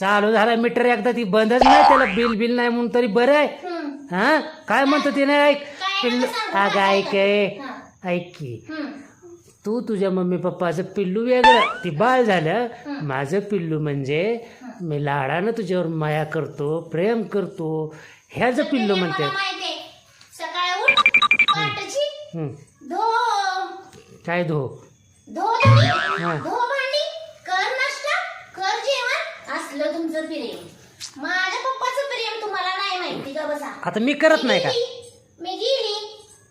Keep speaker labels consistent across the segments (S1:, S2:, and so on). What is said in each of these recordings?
S1: चालू झाला मीटर एकदा ती बंदच नाही त्याला बिल बिल नाही म्हणून तरी बरं आहे. हा? काय म्हणतो ते नाही ऐक. पिल्लू अगं ऐक. ऐक. की. तू तुझ्या मम्मी पप्पाचं पिल्लू वेगळं. ती बाळ झालं. माझं पिल्लू म्हणजे मी लाडानं तुझ्यावर माया करतो प्रेम करतो. ह्याचं पिल्लू म्हणते.
S2: मला माहितीये. सकाळी उठ पाटाची
S1: हं.
S2: धो.
S1: काय धो?
S2: धो
S1: हा.
S2: धो भांडी कर नाश्ता कर जेवण तुमचं प्रेम. माझ्या पप्पाचं प्रेम तुम्हाला नाही माहिती का बसा?
S1: आता मी करत नाही का?
S2: मी गेली- मी गेली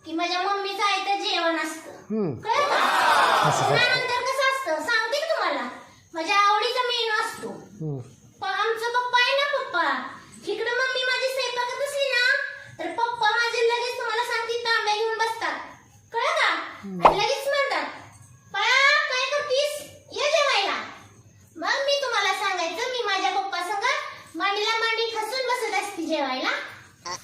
S2: की माझ्या मम्मीचं आहे तर जेवण असतं. कळलं का?
S1: असं काय
S2: त्यानंतर कसं असतं? सांगते का तुम्हाला. माझ्या आवडीचा मेनू असतो. पण आमचं पप्पा आहे ना पप्पा इकडे मम्मी माझी स्वयंपाकत असली ना तर पप्पा माझे लगेच तुम्हाला सांगते तांब्या घेऊन बसतात कळलं का आणि लगेच म्हणतात पळा काय करतीस ये जेवायला मग मी तुम्हाला सांगायचं मी माझ्या पप्पा संग मांडीला मांडी खसून बसत असते जेवायला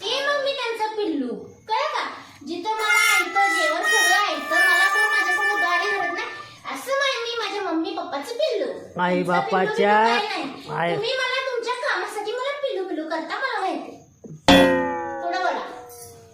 S2: ते मग मी त्यांचं पिल्लू कळलं का जिथं मला ऐकतं जेवण सगळं ऐकतं मला कोण माझ्या संग गाडी धरत नाही असं मा- मी माझ्या मम्मी पप्पाचं पिल्लू
S1: आई बापाच्या-
S2: पिल्लू बिल्लू काय नाही.
S1: आई-
S2: तुम्ही मला तुमच्या कामासाठी मला पिल्लू पिल्लू करता मला माहिती थोडं बोला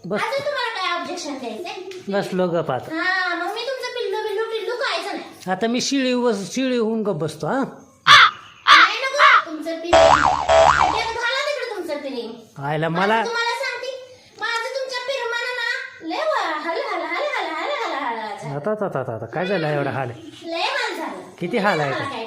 S1: बस
S2: अजून तुम्हाला काय ऑब्जेक्शन द्यायचंय
S1: बसलो गप आता
S2: हा मग मी तुमचं पिल्लू पिल्लू पिल्लू कायचं नाही
S1: आता मी शिळी बस शिळी होऊन गप बसतो हा
S2: काय नको तुमचं पिल्लू घाला तिकडे तुमचं पिल्लू
S1: आयला
S2: मला
S1: मला
S2: तुम्हाला सांगते माझं तुमच्या पिरमानं ना लय वा- हल हल हल हल हल हल हल हल झालं.
S1: आता आता आता आता काय झालं एवढा हाल
S2: लय हाल झालं
S1: किती हाल आहे?
S2: काय सांगू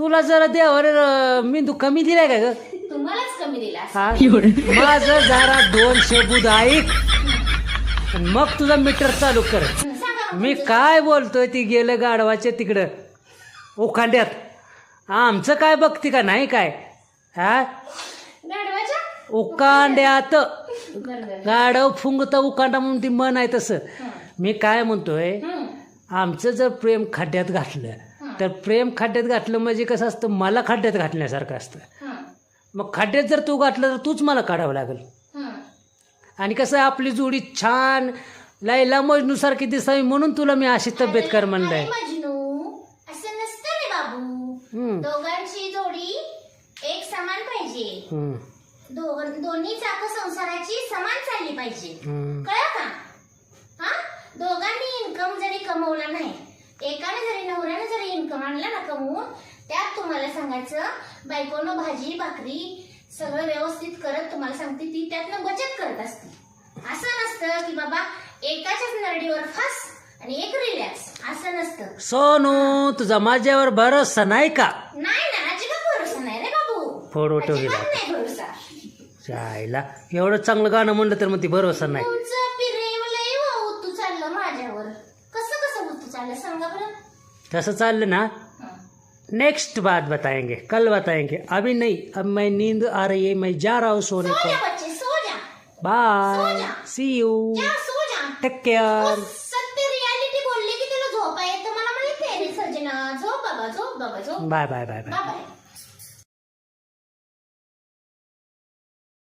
S1: तुला जरा देवावर अं, मेंदू कमी दिलाय का ग?
S2: तुम्हालाच कमी दिला
S1: हा? माझं जरा दोन शबूद ऐक. आणि मग तुझा मीटर चालू कर.
S2: सांगा
S1: मी. काय बोलतोय ती गेलं गाढवाच्या तिकडं. ओखांड्यात. आमचं काय बघती का नाही काय? हा?
S2: गाढवाच्या?
S1: उकांड्यात
S2: बरं बरं.
S1: गाढव फुंगत उकांडा म्हणून ती मन आहे तसं. मी काय म्हणतोय?
S2: हं.
S1: आमचं जर प्रेम खड्ड्यात घातलं तर प्रेम खड्ड्यात घातलं म्हणजे कसं असतं? मला खड्ड्यात घातल्यासारखं असतं.
S2: हं.
S1: मग खड्ड्यात जर तू घातलं तर तूच मला काढावं लागेल.
S2: हं.
S1: आणि कसं आपली जोडी छान लायला मजनूसारखी दिसावी म्हणून तुला मी अशी तब्येत कर म्हणलंय.
S2: दोघांची जोडी एक समान पाहिजे.
S1: हम्म,
S2: दोघ दोन्ही चाक संसाराची समान चालली पाहिजे.
S1: हम्म.
S2: कळलं का? हा? दोघांनी इन्कम जरी कमवला नाही एकाने जरी नवऱ्याने जरी इन्कम आणला ना कमवून त्यात तुम्हाला सांगायचं बायकोनं भाजी भाकरी सगळं व्यवस्थित करत तुम्हाला सांगते ती त्यातनं बचत करत असते. असं नसतं की बाबा एकाच्याच नरडीवर फास आणि एक रिलॅक्स. असं नसतं.
S1: सोनू तुझा माझ्यावर भरोसा नाही का?
S2: नाही ना अजिबात भरोसा नाही रे बाबू.
S1: फोड उठव
S2: अजिबात
S1: गेला
S2: नाही भरोसा.
S1: जायला एवढं चांगलं गाणं म्हणलं तर मग ती भरोसा नाही.
S2: तुमचं प्रेम लय उतू चाललं माझ्यावर. कसं कसं चाललं सांगा बरं.
S1: कैसा चल ना नेक्स्ट बात बताएँगे कल बताएँगे। अभी नहीं अब मैं नींद आ रही है मैं जा रहा हूँ सोने को। Bye see you take care bye bye
S2: bye bye